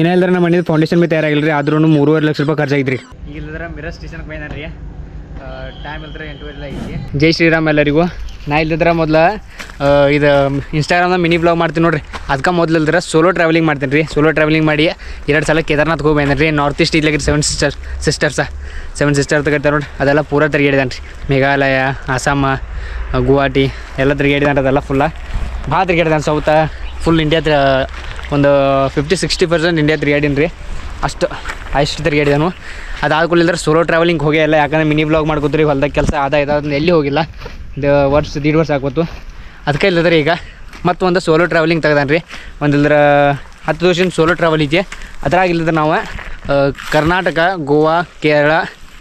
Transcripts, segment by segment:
ಏನೇ ನಮ್ಮ ಮನೇದು foundation B ತಯಾರಾಗಿಲ್ಲ ರೀ ಆದ್ರೂ ಮೂರುವರೆ ಲಕ್ಷ ರೂಪಾಯಿ ಖರ್ಚಾಗಿದ್ರಿ. ಈಗ ಇಲ್ಲದ್ರೆ ಮಿರರ್ ಸ್ಟೇಷನ್ಗೆ ರೀ. ಟೈಮ್ ಇಲ್ದ್ರೆ ಎಂಟೂವರೆ ಐತಿ ಜೈ ಶ್ರೀರಾಮ್ ಎಲ್ಲರಿಗೂ. ನಾ ಇಲ್ಲದ್ರೆ ಮೊದಲ ಇದು ಇನ್ಸ್ಟಾಗ್ರಾಮ್ದಾಗ ಮಿನಿ ಬ್ಲಾಗ್ ಮಾಡ್ತೀನಿ ನೋಡ್ರಿ. ಅದಕ್ಕೆ ಮೊದಲು ಇಲ್ದ್ರೆ ಸೋಲೋ ಟ್ರಾವೆಲಿಂಗ್ ಮಾಡ್ತೀನಿ ರೀ. ಸೋಲೋ ಟ್ರಾವೆಲಿಂಗ್ ಮಾಡಿ ಎರಡು ಸಲ ಕೇದಾರ್ನಾಥ್ ಹೋಗಿ ಬಂದ್ರಿ ರೀ. North east ಇಲ್ಲಾಗಿ seven sister sisters seven sister ತಗೋತಾರೆ ನೋಡ್ರಿ. ಅದೆಲ್ಲ ಪೂರ ತಿರುಗಾಡಿದಾನೆ ರೀ. ಮೇಘಾಲಯ ಅಸ್ಸಾಮ ಗುವಾಹಟಿ ಎಲ್ಲ ತಿರುಗಾಡಿದಾನೆ ಅದೆಲ್ಲ ಫುಲ್ಲ ಭಾಳ ತಿರುಗಾಡಿದಾನೆ ಸೌತ ಫುಲ್ ಇಂಡಿಯಾ ಒಂದು ಫಿಫ್ಟಿ ಸಿಕ್ಸ್ಟಿ ಪರ್ಸೆಂಟ್ ಇಂಡಿಯಾ ತಿರುಗಾಡೀನಿ ರೀ. ಅಷ್ಟು ಅಷ್ಟು ತಿರುಗಾಡಿದನು ಅದಾದ್ಕೂಲಿಂದ್ರೆ ಸೋಲೋ ಟ್ರಾವೆಲಿಂಗ್ ಹೋಗೇ ಇಲ್ಲ, ಯಾಕಂದ್ರೆ ಮಿನಿ ಬ್ಲಾಗ್ ಮಾಡ್ಕೋತೀರಿ ಹೊಲ್ದಾಗ ಕೆಲಸ ಅದ ಇದಾದ ಎಲ್ಲಿ ಹೋಗಿಲ್ಲ. ಇದು ವರ್ಷ, ದೀಡ್ ವರ್ಷ ಆಗ್ಬೋದು ಅದಕ್ಕೆ ಇಲ್ಲದ್ರೆ ಈಗ ಮತ್ತು ಒಂದು ಸೋಲೋ ಟ್ರಾವೆಲಿಂಗ್ ತೆಗ್ದಾನೆ ರೀ. ಒಂದಿಲ್ದ್ರೆ ಹತ್ತು ವರ್ಷದ ಸೋಲೋ ಟ್ರಾವೆಲ್ ಇದೆ ಅದ್ರಾಗ ಇಲ್ಲದ್ರೆ ನಾವು ಕರ್ನಾಟಕ, ಗೋವಾ, ಕೇರಳ,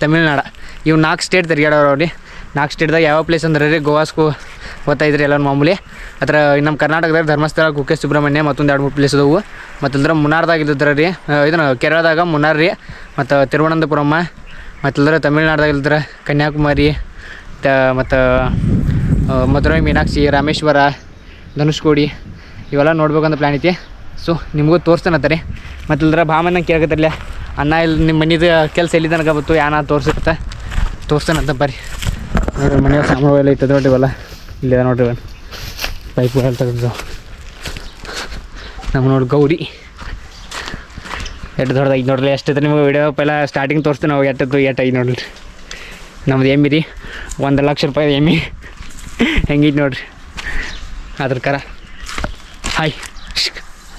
ತಮಿಳ್ನಾಡು. ಇವು ನಾಲ್ಕು ಸ್ಟೇಟ್ ತಿರ್ಗಾಡೋರು ರೀ. ನಾಲ್ಕು ಸ್ಟೇಟ್ದಾಗ ಯಾವ ಪ್ಲೇಸ್ ಅಂದ್ರೆ ರೀ ಗೋವಾಸ್ಗೂ ಗೊತ್ತಾಯ್ತು ಎಲ್ಲ ಮಾಮೂಲಿ. ಅದರ ನಮ್ಮ ಕರ್ನಾಟಕದಾಗ ಧರ್ಮಸ್ಥಳ, ಕುಕ್ಕೆ, ಸುಬ್ರಹ್ಮಣ್ಯ ಮತ್ತೊಂದು ಎರಡು ಮೂರು ಪ್ಲೇಸ್ ಅದಾವು ಮತ್ತು ಇಲ್ದ್ರ ಮುನ್ನಾರ್ದಾಗ ಇಲ್ಲಿದ್ರ ರೀ ಇದನ್ನು ಕೇರಳದಾಗ ಮುನ್ನಾರ್ ರೀ, ಮತ್ತು ತಿರುವನಂತಪುರಮ್ಮ, ಮತ್ತು ಇಲ್ದ್ರ ತಮಿಳ್ನಾಡ್ದಾಗ ಇಲ್ದ್ರೆ ಕನ್ಯಾಕುಮಾರಿ, ತ, ಮತ್ತು ಮಧುರೈ, ಮೀನಾಕ್ಷಿ, ರಾಮೇಶ್ವರ, ಧನುಷ್ಕೋಡಿ, ಇವೆಲ್ಲ ನೋಡ್ಬೇಕಂತ ಪ್ಲ್ಯಾನ್ ಐತಿ. ಸೊ ನಿಮಗೂ ತೋರಿಸ್ತಾನತ್ತಾರೆ ಮತ್ತು ಇಲ್ದ್ರೆ ಭಾಮನ ಕೇಳಕತ್ತಿರಲ್ಲ ಅನ್ನ ಇಲ್ಲಿ ನಿಮ್ಮ ಮನಿದು ಕೆಲಸ ಎಲ್ಲಿ ತನಕ ಬತ್ತು, ಯಾನ ತೋರ್ಸತ್ತ ತೋರಿಸ್ತಾನಂತ ಬರ್ರಿ. ನೋಡ್ರಿ ಮನೆಯ ಸಾಮಾನು ಎಲ್ಲ ಇರ್ತದೆ ಇಲ್ಲಿದೆ ನೋಡ್ರಿ ಪೈಪ್ ಎಲ್ಲ ನಮ್ಗೆ ನೋಡಿ ಗೌರಿ. ಎಟ್ಟು ದೊಡ್ಡದು ಐದು ನೋಡ್ರಿ. ಎಷ್ಟಿದೆ ನಿಮಗೆ ವಿಡಿಯೋ ಪೆಲ್ಲ ಸ್ಟಾರ್ಟಿಂಗ್ ತೋರಿಸ್ತೀನಿ ನಾವು ಎಟ್ಟದ್ದು ಎಟ್ಟಾಗಿ ನೋಡ್ರಿ. ನಮ್ದು ಎಮ್ಮಿ ರೀ. ಒಂದು ಲಕ್ಷ ರೂಪಾಯಿ ಎಮ್ಮಿ ಹೆಂಗೈತೆ ನೋಡ್ರಿ. ಅದ್ರ ಕರ. Hi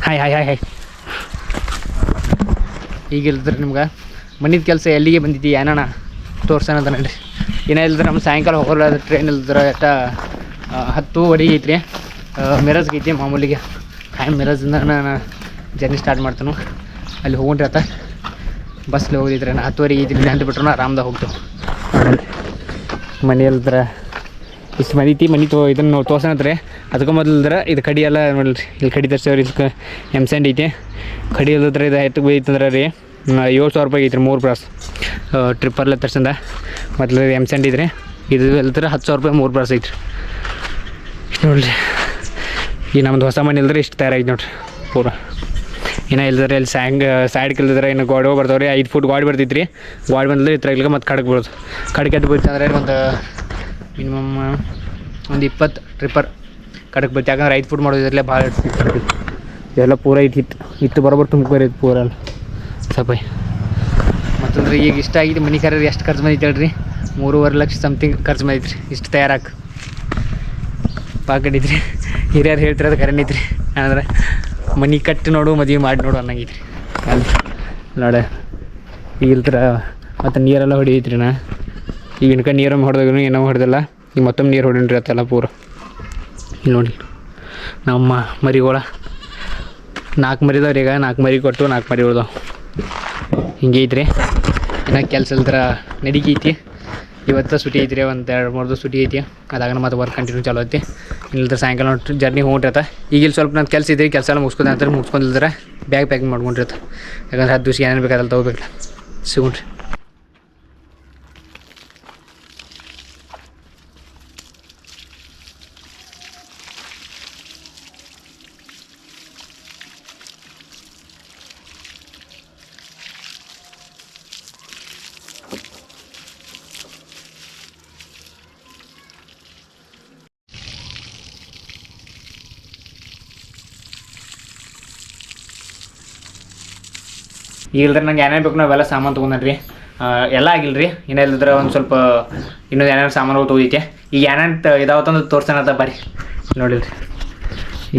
hi hi hi hi ಈಗ ನಿಮ್ಗೆ ಮನಿದ ಕೆಲಸ ಎಲ್ಲಿಗೆ ಬಂದಿದ್ದೀವಿ ಏನಣ್ಣ ತೋರ್ಸೋಣ ಅಂತ ನೋಡ್ರಿ. ಏನೇ ಇಲ್ದ್ರೆ ನಮ್ಮ ಸಾಯಂಕಾಲ ಹೋಗೋಲ್ಲ ಟ್ರೈನ್ ಇಲ್ದ್ರೆ ಎಷ್ಟ ಆ, ಹತ್ತುವರೆಗೆ ಐತ್ರಿ. ಮಿರಜ್ಗೆ ಐತಿ ಮಾಮೂಲಿಗೆ. ಖಾಯಂ ಮಿರಜ್ದಿಂದ ನಾನು ಜರ್ನಿ ಸ್ಟಾರ್ಟ್ ಮಾಡ್ತಾನು. ಅಲ್ಲಿ ಹೋಗ್ರಿ ಆತ. ಬಸ್ಲಿ ಹೋಗಿದ್ರೆ ನಾ ಹತ್ತುವರೆಗೆ ಐತಿ ಅಂತ ಬಿಟ್ರು ಆರಾಮ್ದಾಗ ಹೋಗ್ತೇವೆ ಮನೆ ಇಲ್ದ್ರ ಇಷ್ಟು ಮನೆ ಐತಿ ಮನೆ ತೋ ಇದನ್ನು ತೋರ್ಸೋಣತ್ರಿ. ಅದಕ್ಕೆ ಮೊದಲಿದ್ರೆ ಇದು ಕಡಿ ಎಲ್ಲ ನೋಡಿರಿ. ಇಲ್ಲಿ ಕಡಿ ತರ್ಸೇವ್ರಿ ಇದಕ್ಕೆ ಎಂ ಸ್ಯಾಂಡ್ ಐತಿ. ಕಡಿ ಇಲ್ಲದ್ರೆ ಇದು ಎತ್ತಕ್ಕೆ ಬೈತಂದ್ರೆ ರೀ ಏಳು ಸಾವಿರ ರೂಪಾಯಿ ಐತ್ರಿ ಮೂರು ಬ್ರಾಸ್ ಟ್ರಿಪ್ಪರ್ಲೆ ತರ್ಸಂದ. ಮೊದಲು ಎಂ ಸ್ಯಾಂಡ್ ಇದ್ರಿ ಇದು ಇಲ್ದ್ರೆ ಹತ್ತು ಸಾವಿರ ರೂಪಾಯಿ ಮೂರು ಬ್ರಾಸ್ ಐತ್ರಿ. ನೋಡ್ರಿ. ಈ ನಮ್ದು ಹೊಸ ಮನೆ ಇಲ್ದ್ರೆ ಇಷ್ಟು ತಯಾರಾಯ್ತು ನೋಡ್ರಿ, ಪೂರ. ಇನ್ನು ಇಲ್ದ್ರೆ ಇಲ್ಲಿ ಸ್ಯಾಂಗ್ ಸೈಡ್ ಇಲ್ದಿದ್ರೆ ಇನ್ನು ಗೋಡೆ ಬರ್ತಾವ್ರಿ. ಐದು ಫುಟ್ ಗಾಡಿ ಬರ್ತಿತ್ತು ರೀ ಗಾಡಿ ಬಂದ್ರೆ ಇಲ್ಲಿಗೆ ಮತ್ತೆ ಕಡಕ್ ಬೀಳೋದು ಕಡಕ್ಕೆ ಎದ್ದು ಬೀಳ್ತು ಅಂದ್ರೆ ಒಂದು ಮಿನಿಮಮ್ ಒಂದು ಇಪ್ಪತ್ತು ಟ್ರಿಪ್ಪರ್ ಕಡಕ್ಕೆ ಬೀಳ್ತು ಯಾಕಂದ್ರೆ ಐದು ಫುಟ್ ಮಾಡೋದಿರಲೇ ಭಾಳ ಇದೆಲ್ಲ ಪೂರ ಇಟ್ಟು ಇತ್ತು ಇತ್ತು ಬರೋಬ್ಬರ ತುಂಬ್ಕೋರಿ ಇದು ಪೂರ ಸಪೈ ಮತ್ತಂದ್ರೆ, ಈಗ ಇಷ್ಟ ಆಗಿದೆ ಮನೆ ಕರೆ ಎಷ್ಟು ಖರ್ಚು ಬಂದೈತೆ ಹೇಳ್ರಿ? ಮೂರುವರೆ ಲಕ್ಷ ಸಮಥಿಂಗ್ ಖರ್ಚು ಬಂದೈತೆ ರೀ ಇಷ್ಟು ತಯಾರಾಕ ಪಾಕಟ್ ಐತ್ರಿ ಹಿರಿಯರು ಹೇಳ್ತಿರೋದು ಕರೆಂಟ್ ಐತ್ರಿ. ಅಂದ್ರೆ ಮನೆ ಕಟ್ಟಿ ನೋಡು, ಮದುವೆ ಮಾಡಿ ನೋಡು ಅನ್ನಂಗಿದ್ರಿ ಅಲ್ಲಿ ನೋಡ ಈಗ ಇಲ್ತರ ಮತ್ತು ನೀರೆಲ್ಲ ಹೊಡಿಯೈತ್ರಿ ನಾ. ಈಗ ಇನ್ಕ ನೀರೊಮ್ಮೆ ಹೊಡೆದಾಗ ಏನೋ ಹೊಡೆದಿಲ್ಲ. ಈಗ ಮತ್ತೊಮ್ಮೆ ನೀರು ಹೊಡೀನ್ರಿ ಅತ್ತೆಲ್ಲ ಪೂರ. ಇಲ್ಲಿ ನೋಡಿ. ನಮ್ಮ ಮರಿಗಳ. ನಾಲ್ಕು ಮರಿದವ್ರಿ ಈಗ. ನಾಲ್ಕು ಮರಿ ಕೊಟ್ಟು ನಾಲ್ಕು ಮರಿ ಉಳ್ದಾವ. ಹಿಂಗೆ ಐತ್ರಿ ಇನ್ನು ಕೆಲಸ ಇಲ್ದ್ರ ನಡಿಕೈತಿ. ಇವತ್ತು ಸುಟಿ ರೀ ಒಂದು ಎರಡು ಮೂರು ದಿವಸ ಸುಟಿ ಐತಿ. ಅದಾಗ ಮತ್ತೆ ವರ್ಕ್ ಕಂಟಿನ್ಯೂ ಚಾಲೋ ಐತಿ. ಇಲ್ಲದ್ರೆ ಸಾಯಂಕಾಲ ಜರ್ನಿ ಹೋಗ್ರಿರತ್ತ ಈಗ ಸ್ವಲ್ಪ ನಾನು ಕೆಲಸ ಇದ್ದೀವಿ ಕೆಲಸ ಎಲ್ಲ ಮುಗಿಸ್ಕೊಂಡು ಅಂತ ಮುಗಿಸ್ಕೊಂಡಿಲ್ದ್ರೆ ಬ್ಯಾಗ್ ಪ್ಯಾಕಿಂಗ್ ಮಾಡ್ಕೊಂಡಿರ್ತ ಯಾಕಂದ್ರೆ ಹತ್ತು ದಿವ್ಸ ಏನೇನು ಬೇಕಾದಲ್ಲಿ ತೊಗೋಬೇಕಲ್ಲ ಸಿಗುಣ್ರಿ. ಈಗಿಲ್ದ್ರೆ ನಂಗೆ ಏನೇನು ಬೇಕು ನಾವೆಲ್ಲ ಸಾಮಾನು ತೊಗೊಂಡ್ರಿ ಎಲ್ಲ ಆಗಿಲ್ರಿ. ಇನ್ನೂ ಇಲ್ಲದ್ರೆ ಒಂದು ಸ್ವಲ್ಪ ಇನ್ನೂ ಏನೇನು ಸಾಮಾನುಗಳು ತೊಗೊದೈತೆ ಈಗ ಏನೇನು ಇದಾವತ್ತಂದು ತೋರ್ಸೋಣ ಬರ್ರಿ. ನೋಡಿಲ್ರಿ.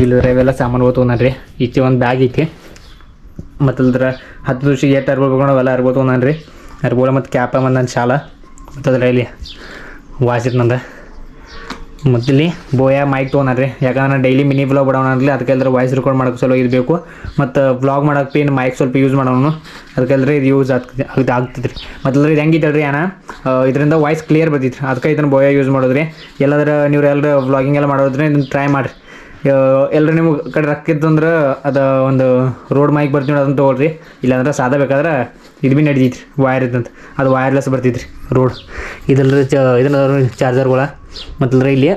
ಇಲ್ಲದ್ರೆ ಇವೆಲ್ಲ ಸಾಮಾನುಗಳು ತೊಗೊಂಡ್ರಿ ಈಚೆ ಒಂದು ಬ್ಯಾಗ್ ಐತಿ. ಮತ್ತು ಇಲ್ದ್ರೆ ಹತ್ತು ದಿವಸ ಏಟ್ ಅರ್ಬೋದು ಬೇಕು ಅವೆಲ್ಲ ಅರ್ಬೋದು ತೊಗೊಂಡ್ರಿ ಅರ್ಬೋಳ ಮತ್ತು ಕ್ಯಾಪ ಮತ್ತು ನನ್ನ ಶಾಲ. ಮತ್ತು ಇಲ್ಲಿ ನಂದ ನಂದು. ಮತ್ತು ಬೋಯಾ ಮೈಕ್ ತೊಗೊಂಡ್ರಿ ಯಾಕಂದ್ರೆ ಡೈಲಿ ಮಿನಿ ವ್ಲಾಗ್ ಬಿಡೋಣ ಅಂದ್ರೆ ಅದಕ್ಕೆ ಎಲ್ಲರ ವಾಯ್ಸ್ ರೆಕಾರ್ಡ್ ಮಾಡೋಕೆ ಸ್ವಲ್ಪ ಇದು ಬೇಕು ಮತ್ತು ಬ್ಲಾಗ್ ಮಾಡೋಕೆ ಏನು ಮೈಕ್ ಸ್ವಲ್ಪ ಯೂಸ್ ಮಾಡೋಣ ಅದಕ್ಕೆಲ್ಲರಿ ಇದು ಯೂಸ್ ಆಗ್ತದೆ ಆಗ್ತದೆ ರೀ ಮತ್ತು ಇದು ಹೆಂಗಿತ್ತು ರೀ ಏನ ಇದರಿಂದ ವಾಯ್ಸ್ ಕ್ಲಿಯರ್ ಬರ್ತಿತ್ತು ಅದಕ್ಕೆ ಇದನ್ನು ಬೋಯಾ ಯೂಸ್ ಮಾಡೋದ್ರಿ. ಎಲ್ಲಾದ್ರೆ ನೀವು ಎಲ್ಲರೂ ವ್ಲಾಗಿಂಗ್ ಎಲ್ಲ ಮಾಡೋದ್ರೆ, ಇದನ್ನು ಟ್ರೈ ಮಾಡಿರಿ. ಎಲ್ಲರೂ ನಿಮ್ಗೆ ಕಡೆ ರೊಕ್ಕ ಇತ್ತಂದ್ರೆ ಅದು ಒಂದು ರೋಡ್ ಮೈಕ್ ಬರ್ತೀವಿ ಅದನ್ನು ತೊಗೊಳ್ರಿ. ಇಲ್ಲಾಂದ್ರೆ ಸಾಧ ಬೇಕಾದ್ರೆ ಇದು ಭೀ ನಡೀತೈತಿ ವೈರ್ ಇದ್ದಂತ. ಅದು ವೈರ್ಲೆಸ್ ಬರ್ತೈತ್ರಿ ರೋಡ್ ಇದೆಲ್ಲ ಚ, ಇದನ್ನ ಚಾರ್ಜರ್ಗಳ ಮತ್ತಲ್ರ ಇಲ್ಲಿ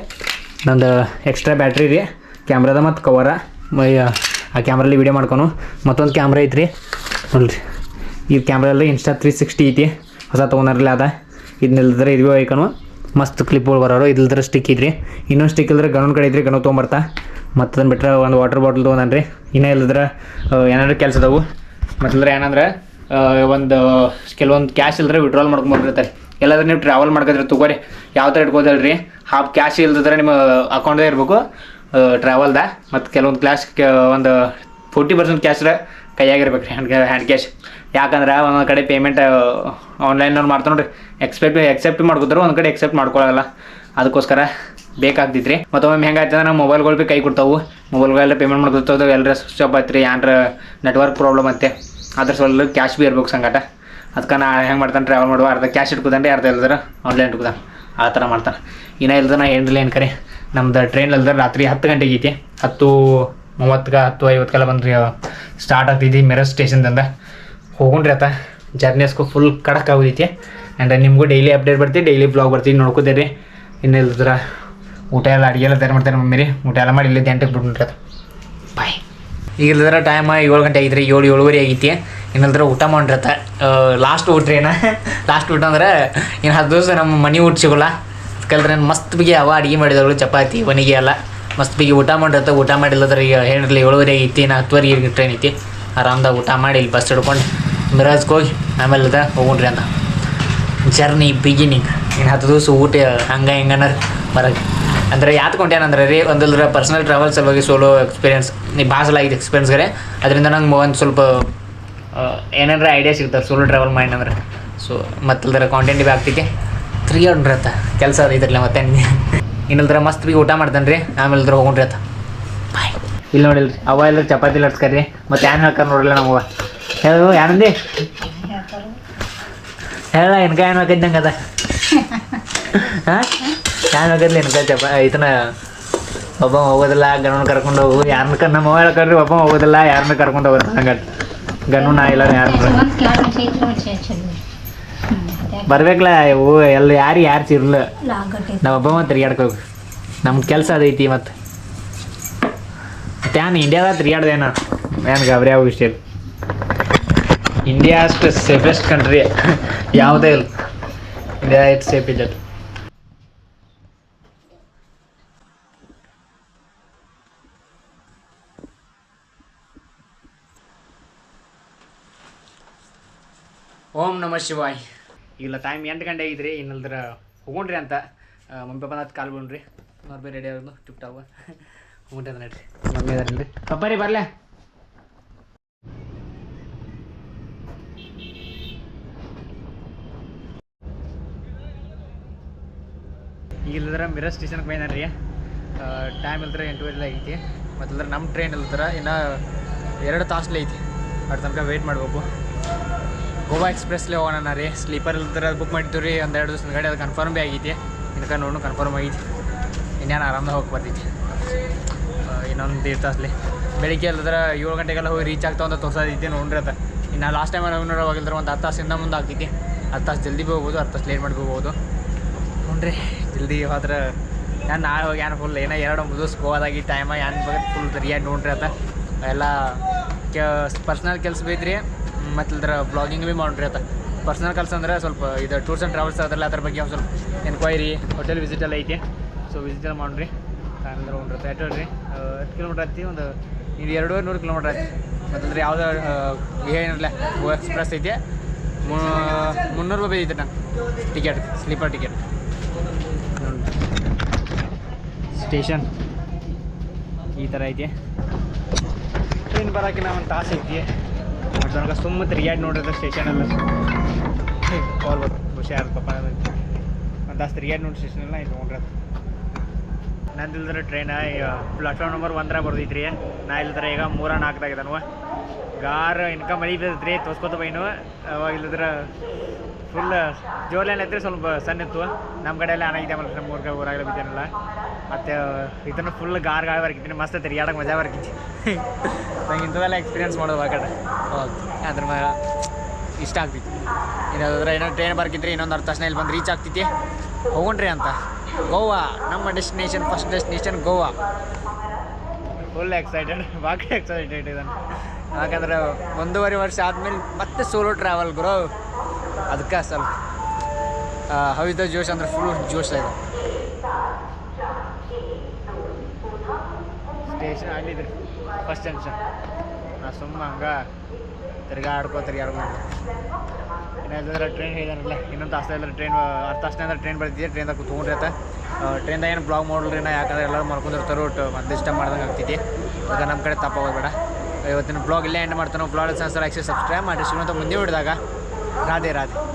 ನಂದು ಎಕ್ಸ್ಟ್ರಾ ಬ್ಯಾಟ್ರಿ ರೀ ಕ್ಯಾಮ್ರಾದ ಮತ್ತು ಕವರ ಆ ಕ್ಯಾಮ್ರಲ್ಲಿ ವೀಡಿಯೋ ಮಾಡ್ಕೊನು. ಮತ್ತೊಂದು ಕ್ಯಾಮ್ರಾ ಐತ್ರಿ. ನೋಡ್ರಿ, ಈ ಕ್ಯಾಮ್ರಲ್ಲಿ ಇನ್ಸ್ಟಾ ತ್ರೀ ಸಿಕ್ಸ್ಟಿ ಐತಿ, ಹೊಸ ತೊಗೊಂಡ್ರಲ್ಲ ಅದ. ಇದನ್ನಿಲ್ದ್ರೆ ರಿವ್ಯೂ ಐಕನು. ಮಸ್ತ್ ಕ್ಲಿಪ್ಗಳು ಬರೋರು ಇಲ್ದ್ರ ಸ್ಟಿಕ್ ಇದ್ರಿ ಇನ್ನೊಂದು ಸ್ಟಿಕ್ ಇಲ್ದ್ರೆ ಗಣನ ಕಡೆ ಐತ್ರಿ ಗಣ ತೊಗೊಂಬರ್ತಾ. ಮತ್ತು ಬಿಟ್ರೆ ಒಂದು ವಾಟರ್ ಬಾಟಲ್ ತೊಗೊಂಡ್ರಿ ಇನ್ನೂ ಇಲ್ಲದ್ರೆ ಏನಾದ್ರೂ ಕೆಲಸದವು. ಮತ್ತಂದ್ರೆ ಏನಂದ್ರೆ ಒಂದು, ಕೆಲವೊಂದು ಕ್ಯಾಶ್ ಇಲ್ದ್ರೆ ವಿಡ್ರಾಲ್ ಮಾಡ್ಕೊಂಡ್ಬಿಟ್ಟಿರ್ತಾರೆ ಎಲ್ಲಾದ್ರೂ ನೀವು ಟ್ರಾವೆಲ್ ಮಾಡ್ಕೋದ್ರೆ ತಗೋರಿ. ಯಾವ ಥರ ಇಟ್ಕೋದಲ್ರಿ ಹಾಫ್ ಕ್ಯಾಶ್ ಇಲ್ದಿದ್ರೆ ನಿಮ್ಮ ಅಕೌಂಟ್ದೇ ಇರಬೇಕು. ಟ್ರಾವೆಲ್ದ ಮತ್ತು ಕೆಲವೊಂದು ಕ್ಲಾಸ್ ಒಂದು ಫೋರ್ಟಿ ಪರ್ಸೆಂಟ್ ಕ್ಯಾಶ್ ಕೈಯಾಗಿರ್ಬೇಕು ರೀ ಹ್ಯಾಂಡ್ ಹ್ಯಾಂಡ್ ಕ್ಯಾಶ್ ಯಾಕಂದ್ರೆ ಒಂದೊಂದು ಕಡೆ ಪೇಮೆಂಟ್ ಆನ್ಲೈನವ್ರು ಮಾಡ್ತಾರೆ ನೋಡ್ರಿ. ಎಕ್ಸ್ಪೆಕ್ಟ್ ಎಕ್ಸೆಪ್ಟ್ ಮಾಡ್ಕೋತಾರೆ ಒಂದು ಕಡೆ ಎಕ್ಸೆಪ್ಟ್ ಮಾಡ್ಕೊಳ್ಳಲ್ಲ ಅದಕ್ಕೋಸ್ಕರ ಬೇಕಾಗ್ತಿತ್ತು ರೀ ಮತ್ತೊಮ್ಮೆ ಹೆಂಗಾಯ್ತು ಅಂದ್ರೆ ನಮ್ಮ ಮೊಬೈಲ್ಗಳು ಭೀ ಕೈ ಕೊಡ್ತಾವೆ. ಮೊಬೈಲ್ಗಳೆಲ್ಲ ಪೇಮೆಂಟ್ ಮಾಡ್ಕೊತಾವೆ ಎಲ್ಲರ ಸ್ವಿಚ್ ಆಫ್ ಆಯ್ತು ರೀ ಏನಾರ ನೆಟ್ವರ್ಕ್ ಪ್ರಾಬ್ಲಮ್ ಐತೆ ಅದ್ರ ಸಲ ಕ್ಯಾಶ್ ಬಿ ಇರ್ಬೇಕು ಸಂಗಟ. ಅದಕ್ಕೆ ನಾ ಹೆಂಗೆ ಮಾಡ್ತಾನೆ ಟ್ರಾವೆಲ್ ಮಾಡುವ, ಅರ್ಧ ಕ್ಯಾಶ್ ಇಟ್ಕೋತಾನೆ ಅರ್ಧ ಇಲ್ದ್ರೆ ಆನ್ಲೈನ್ ಇಟ್ಕೋದ ಆ ಥರ ಮಾಡ್ತಾನೆ. ಇನ್ನೂ ಇಲ್ದ ನಾ ಏನಿಲ್ಲ ಏನು ಕರೆ, ನಮ್ದು ಟ್ರೈನ್ ಇಲ್ದ್ರೆ ರಾತ್ರಿ ಹತ್ತು ಗಂಟೆಗೆ ಐತಿ. ಹತ್ತು ಮೂವತ್ತಕ್ಕೆ ಹತ್ತು ಐವತ್ತಕ್ಕೆಲ್ಲ ಬಂದ್ರಿ ಸ್ಟಾರ್ಟ್ ಆಗ್ತೈತಿ ಮೆರಸ್ ಸ್ಟೇಷನ್ದಿಂದ ಹೋಗುಣ್ರಿ ಆತ. ಜರ್ನಿಸ್ಗೂ ಫುಲ್ ಕಡಕ್ ಆಗೋದೈತಿ. ಆ್ಯಂಡ್ ನಿಮಗೂ ಡೈಲಿ ಅಪ್ಡೇಟ್ ಬರ್ತೀವಿ ಡೈಲಿ ಬ್ಲಾಗ್ ಬರ್ತೀವಿ ನೋಡ್ಕೋತೀರಿ ಇನ್ನು ಇಲ್ದ್ರ ಊಟ ಎಲ್ಲ ಅಡುಗೆ ಎಲ್ಲ ತಯಾರು ಮಾಡ್ತಾರೆ ಮಮ್ಮಿ ರೀ ಊಟ ಎಲ್ಲ ಮಾಡಿ ಇಲ್ಲಿ ಗಂಟೆಗೆ ಬಿಟ್ಬಿಟ್ರಿ ಈಗ ಇಲ್ದ್ರ ಟೈಮ್ ಏಳು ಗಂಟೆ ಆಗಿದ್ರಿ ಏಳು, ಏಳುವರೆ ಆಗೈತಿ. ಇನ್ನಿಲ್ದ್ರೆ ಊಟ ಮಾಡಿರತ್ತೆ. ಲಾಸ್ಟ್ ಊಟ ಏನ? ಲಾಸ್ಟ್ ಊಟ ಅಂದ್ರೆ ಇನ್ನು ಹತ್ತು ದಿವಸ ನಮ್ಮ ಮನೆ ಊಟ ಸಿಗೋಲ್ಲ. ಅದಕ್ಕಲ್ದ್ರೆ ಮಸ್ತ್ ಬಿಗಿ ಅವ ಅಡುಗೆ ಮಾಡಿದವಳು, ಚಪಾತಿ, ಒಣಗಿ ಎಲ್ಲ. ಮಸ್ತ್ ಬಿಗಿ ಊಟ ಮಾಡಿರ್ತ ಊಟ ಮಾಡಿಲ್ಲದ್ರೆ ಈಗ ಹೇಳಿರಲಿ ಏಳುವರೆ ಆಗೈತಿ ನಾ ಹತ್ತುವರೆಗೆ ಟ್ರೈನ್ ಐತಿ ಆರಾಮ್ದಾಗ ಊಟ ಮಾಡಿ ಇಲ್ಲಿ ಬಸ್ ಹಿಡ್ಕೊಂಡು ಮಿರಾಜ್ಗೆ ಹೋಗಿ ಆಮೇಲೆ ಅದ ಹೋಗುಣ್ರಿ ಅಂತ. ಜರ್ನಿ ಬಿಗಿನಿಂಗ್ ಇನ್ನು ಹತ್ತು ದಿವಸ ಊಟ ಹಂಗೆ ಹಿಂಗನ ಬರಗೆ ಅಂದರೆ ಯಾತ್ಕೊಂಡೇನಂದ್ರೆ ರೀ, ಒಂದಿಲ್ರ ಪರ್ಸನಲ್ ಟ್ರಾವೆಲ್ ಸಲುವಾಗಿ ಸೋಲೋ ಎಕ್ಸ್ಪೀರಿಯನ್ಸ್ ನೀ ಭಾಳ ಸಲ ಆಗಿದೆ ಎಕ್ಸ್ಪೀರಿಯನ್ಸ್ ಗರೆ. ಅದರಿಂದ ನಂಗೆ ಒಂದು ಸ್ವಲ್ಪ ಏನಾರ ಐಡಿಯಾ ಸಿಗ್ತಾರೆ ಸೋಲೋ ಟ್ರಾವೆಲ್ ಮಾಡಿ ಅಂದ್ರೆ. ಸೊ ಮತ್ತಲ್ದರ ಕಾಂಟೆಂಟ್ ಭೀ ಆಗ್ತೈತಿ. ತ್ರೀ ಅತ್ತ ಕೆಲಸ ಅದು ಇದ್ರಲ್ಲ ಮತ್ತೆ. ಇನ್ನಲ್ದ್ರ ಮಸ್ತ್ ಬಿ ಊಟ ಮಾಡ್ತಾನೆ ರೀ ಆಮೇಲೆ ಹೋಗ್ರಿ ಅತ್ತ ಬಾಯ್ ಇಲ್ಲಿ ನೋಡಿಲ್ರಿ ಅವ ಇಲ್ಲ ಚಪಾತಿ ಲಟ್ಸ್ಕರಿ, ಮತ್ತೆ ಏನು ಹೇಳ್ತಾರೆ ನೋಡಿಲ್ಲ ನಮ್ಗೆ ಹೇಳು ಏನಂದಿ ಹೇಳ ಎನ್ಕ ಏನು ಹಾಕಿದ್ದಂಗೆ ಅದ? ಹಾಂ? ಏನು ಹಾಕಿದ್ಲಿ ಎನ್ಕ ಚಪ ಇದನ್ನ ಒಬ್ಬ ಹೋಗೋದಿಲ್ಲ ಗಣನ ಕರ್ಕೊಂಡು ಹೋಗು. ಯಾರನ್ನ ಕಣ್ಣ ನಮ್ಮ ಮೊಬೈಲ್ ಕರ್ರಿ ಒಬ್ಬ ಹೋಗೋದಿಲ್ಲ ಯಾರನ್ನ ಕರ್ಕೊಂಡು ಹೋಗೋದು? ಹಂಗ ಗನ್ನು ನಾ ಇಲ್ಲ ಯಾರು ಬರ್ಬೇಕಲ್ಲ ಓ ಎಲ್ಲ ಯಾರು ಯಾರು ಸಿರ್ಲ? ನಾವು ಒಬ್ಬ ಮತ್ತೆ ತಿರ್ಗಾಡ್ಕ ಹೋಗು ನಮ್ಮ ಕೆಲಸ ಅದೈತಿ ಮತ್ತೆ. ಮತ್ತೆ ಏನು ಇಂಡಿಯಾದಾಗ ತಿರ್ಗಾಡ್ದೇನ ಏನು? ಗಾಬರಿ ಆಗೋ ವಿಷಯ ಇಲ್ಲ. ಇಂಡಿಯಾ ಅಷ್ಟು ಸೇಫೆಸ್ಟ್ ಕಂಟ್ರಿ ಯಾವುದೇ ಇಲ್ಲ. ಇಂಡಿಯಾ ಇಟ್ ಸೇಫ್ ಇದೆ ಓಂ ನಮ ಶಿವಾಯ್. ಇಲ್ಲ ಟೈಮ್ ಎಂಟು ಗಂಟೆ ಆಗಿದ್ರಿ ಇನ್ನಲ್ದ್ರ ಹೋಗೋಣ್ರಿ ಅಂತ. ಮಮ್ಮಿ ಪಪ್ಪ ಕಾಲು ಬಂದ್ರಿ ಅವ್ರು ಬೇರೆ ರೆಡಿ ಆಗೋದು ಟಿಪ್ ಟಾಪ್ ಹೋಗ್ಬಿಟ್ಟದ ನಡ್ರಿ. ಮಮ್ಮಿ ಅದಾರಲ್ರಿ ಪಪ್ಪ ರೀ ಬರಲೇ. ಈಗ ಇಲ್ಲದ್ರ ಮಿರರ್ ಸ್ಟೇಷನ್ಗೆ ರೀ ಟೈಮ್ ಇಲ್ದ್ರೆ ಎಂಟೂವರೆ ಐತಿ. ಮತ್ತಂದ್ರೆ ನಮ್ಮ ಟ್ರೈನ್ ಇಲ್ದ್ರೆ ಇನ್ನು ಎರಡು ತಾಸಲ್ಲಿ ಐತಿ. ಅದ್ರ ತನಕ ವೆಯ್ಟ್ ಮಾಡಬೇಕು. ಗೋವಾ ಎಕ್ಸ್ಪ್ರೆಸ್ಲೇ ಹೋಗೋಣ ರೀ ಸ್ಲೀಪರ್ ಇಲ್ದಿರ ಬುಕ್ ಮಾಡಿದ್ದು ರೀ. ಒಂದು ಎರಡು ದಿವಸದ ಗಾಡಿ ಅದು ಕನ್ಫರ್ಮ್ ಭೀ ಆಗೈತಿ. ಇನ್ಕ ನೋಡು ಕನ್ಫರ್ಮ್ ಆಗೈತಿ. ಇನ್ನೇನು ಆರಾಮ್ದಾಗ ಹೋಗಿ ಬರ್ತೈತಿ. ಇನ್ನೊಂದು ಎರಡು ತಾಸ್ಲಿ. ಬೆಳಿಗ್ಗೆ ಅಲ್ಲದ್ರ ಏಳು ಗಂಟೆಗೆಲ್ಲ ಹೋಗಿ ರೀಚ್ ಆಗ್ತಾವಂತ ಅಂತ ತೋರಿಸೋದೈತಿ ನೋಡ್ರಿ ಅದ. ಇನ್ನು ಲಾಸ್ಟ್ ಟೈಮ್ ನೋಡೋ ಹೋಗಿಲ್ದ್ರೆ ಒಂದು ಹತ್ತು ತಾಸಿಂದ ಮುಂದೆ ಆಗ್ತೈತಿ. ಹತ್ತು ತಾಸು ಜಲ್ದಿ ಭೀ ಹೋಗ್ಬೋದು, ಹತ್ತು ತಾಸು ಲೇಟ್ ಮಾಡಿ ಹೋಗ್ಬೋದು. ನೋಡ್ರಿ, ಜಲ್ದಿ ಹೋದ್ರೆ ನಾನು ನಾಳೆ ಹೋಗಿ ಏನು ಫುಲ್ ಏನೋ ಎರಡು ಮುಗಿಸ್ ಗೋವಾದಾಗಿ ಟೈಮ ಏನು ಬಗ್ಗೆ ಫುಲ್ ರಿಯಾಗಿ ನೋಡ್ರಿ ಅದ. ಎಲ್ಲ ಪರ್ಸ್ನಲ್ ಕೆಲಸ ಬೇಕ್ರಿ ಮತ್ತು ಇಲ್ದ್ರ ಬ್ಲಾಗಿಂಗ್ ಭೀ ಮಾಡ್ರಿ ಆತ. ಪರ್ಸ್ನಲ್ ಕೆಲಸ ಅಂದ್ರೆ ಸ್ವಲ್ಪ ಇದು ಟೂರ್ಸ್ ಆ್ಯಂಡ್ ಟ್ರಾವೆಲ್ಸ್ ಅದರಲ್ಲ ಅದ್ರ ಬಗ್ಗೆ ಒಂದು ಸ್ವಲ್ಪ ಎನ್ಕ್ವೈರಿ ಹೋಟೆಲ್ ವಿಸಿಟ್ ಎಲ್ಲ ಐತಿ. ಸೊ ವಿಸಿಟ್ ಎಲ್ಲ ಮಾಡ್ರಿ. ಅಂದ್ರೆ ಒಂದು ರೀ ಹತ್ತು ಕಿಲೋಮೀಟ್ರ್ ಐತಿ ಒಂದು ಇದು ಎರಡೂವರೆ ನೂರು ಕಿಲೋಮೀಟ್ರ್ ಐತಿ ಮತ್ತಂದ್ರೆ ಯಾವುದೋ ಏನಿರಲ್ಲ ಗೋ ಎಕ್ಸ್ಪ್ರೆಸ್ ಐತಿ. ಮುನ್ನೂರು ರೂಪಾಯಿ ಐತೆ ನಾನು ಟಿಕೆಟ್ ಸ್ಲೀಪರ್ ಟಿಕೆಟ್ ಸ್ಟೇಷನ್ ಈ ಥರ ಐತಿ. ಟ್ರೈನ್ ಬರೋಕಿನ ಒಂದು ತಾಸು ಐತಿ. ಮತ್ತು ನನಗೆ ಸುಮ್ಮ ತಿರ್ಗ್ಯಾಡಿ ನೋಡಿದ್ರೆ ಸ್ಟೇಷನ್ ಎಲ್ಲ ಕಾಲ್ ಬರ್ತು ಹುಷಾರು ಪಾಪ ಒಂದು ತಾಸು ತಿರ್ಗ್ಯಾಡಿ ನೋಡಿ ಸ್ಟೇಷನ್ ಇದು ಐತೆ ನೋಡ್ರಿ ಅದು. ನಂದಿಲ್ದ್ರೆ ಟ್ರೈನ ಪ್ಲಾಟ್ಫಾರ್ಮ್ ನಂಬರ್ ಒಂದರ ಬರ್ದೈತ್ರಿ. ನಾ ಇಲ್ದ್ರೆ ಈಗ ಮೂರ ನಾಲ್ಕದಾಗಿದ್ದಾನು ಗಾರ್ ಇನ್ಕಮ್ ಮಳಿ ಬೀಳ್ತೈತ್ರಿ ತೋರ್ಸ್ಕೊತ ಬೈನು. ಅವಾಗ ಇಲ್ಲದ್ರ ಫುಲ್ ಜೋರ್ಲೇನ್ ಐತ್ರಿ ಸ್ವಲ್ಪ ಸಣ್ಣ ಇತ್ತು. ನಮ್ಮ ಕಡೆ ಎಲ್ಲ ಆನಾಗಿದೆ ಆಮೇಲೆ ನಮ್ಮ ಊರ್ಗ ಊರಾಗ ಬಿದ್ದೇನಲ್ಲ. ಮತ್ತು ಇದನ್ನು ಫುಲ್ ಗಾರ್ ಗಾಳಿ ಬರ್ಕಿದ್ದೀನಿ ಮಸ್ತ್ ಯಾಡಕ್ಕೆ ಮಜಾ ಬರ್ಕಿತ್ತು ನಂಗೆ ಇಂಥವೆಲ್ಲ ಎಕ್ಸ್ಪೀರಿಯನ್ಸ್ ಮಾಡೋದು ಆ ಕಡೆ. ಹೌದು. ಅದ್ರ ಇಷ್ಟ ಆಗ್ತಿತ್ತು. ಇನ್ನಾದ್ರೆ ಏನೋ ಟ್ರೈನ್ ಬರ್ಕಿದ್ರೆ ಇನ್ನೊಂದು ಅರ್ಧ ತಕ್ಷಣ ಇಲ್ಲಿ ಬಂದು ರೀಚ್ ಆಗ್ತೈತಿ ಹೋಗೋಣ್ರಿ ಅಂತ. ಗೋವಾ ನಮ್ಮ destination first destination Goa. Full excited ಭಾಳ ಎಕ್ಸೈಟೆಡ್ ಇದ್ದಾನೆ ಯಾಕಂದ್ರೆ ಒಂದೂವರೆ ವರ್ಷ ಆದಮೇಲೆ ಮತ್ತೆ ಸೋಲೋ ಟ್ರಾವೆಲ್ ಗುರು. ಅದಕ್ಕೆ ಸ್ವಲ್ಪ ಹವಿದ ಜೋಶ್ ಅಂದ್ರೆ ಫುಲ್ ಜೋಶ್ ಇದೆ. ಸ್ಟೇಷನ್ ಆಗಿದ್ರಿ ಫಸ್ಟ್ ಟೆನ್ಷನ್ ನಾ ಸುಮ್ಮ ಹಂಗೆ ತಿರ್ಗಾಡ್ಕೋ ತಿರ್ಗಾಡ್ಕೊಂಡು ಇನ್ನೊಂದ್ರೆ ಟ್ರೈನ್ ಹೇಳಿದಾರಲ್ಲ ಇನ್ನೊಂದು ತಾಸ ಇಲ್ಲ ಟ್ರೈನ್ ಅರ್ಧ ತಾಸನೇ ಅಂದ್ರೆ ಟ್ರೈನ್ ಬರ್ತಿದ್ದೆ ಟ್ರೈನ್ದಾಗ ಕೂತ್ಕೊಂಡ್ರಿ ಆತ ಟ್ರೈನ್ದಾಗ ಏನು ಬ್ಲಾಗ್ ಮಾಡಲ್ರಿ ನಾ? ಯಾಕಂದ್ರೆ ಎಲ್ಲರೂ ಮಲ್ಕೊಂಡಿರ್ತಾರೋ ಡಿಸ್ಟರ್ಬ್ ಮಾಡ್ದಂಗೆ ಆಗ್ತಿದ್ದೆ ಈಗ ನಮ್ಮ ಕಡೆ ತಪ್ಪಾಗೋಬೇಡ ಇವತ್ತಿನ ಬ್ಲಾಗ್ ಇಲ್ಲೇ ಎಂಡ್ ಮಾಡ್ತಾನೆ. ಬ್ಲಾಗ್ ಸಬ್ಸ್ಕ್ರೈಬ್ ಮಾಡಿ ಶ್ರೀಮಂತ ಮುಂದೆ ಹಿಡಿದಾಗ ರಾಧೆ ರಾಧೆ.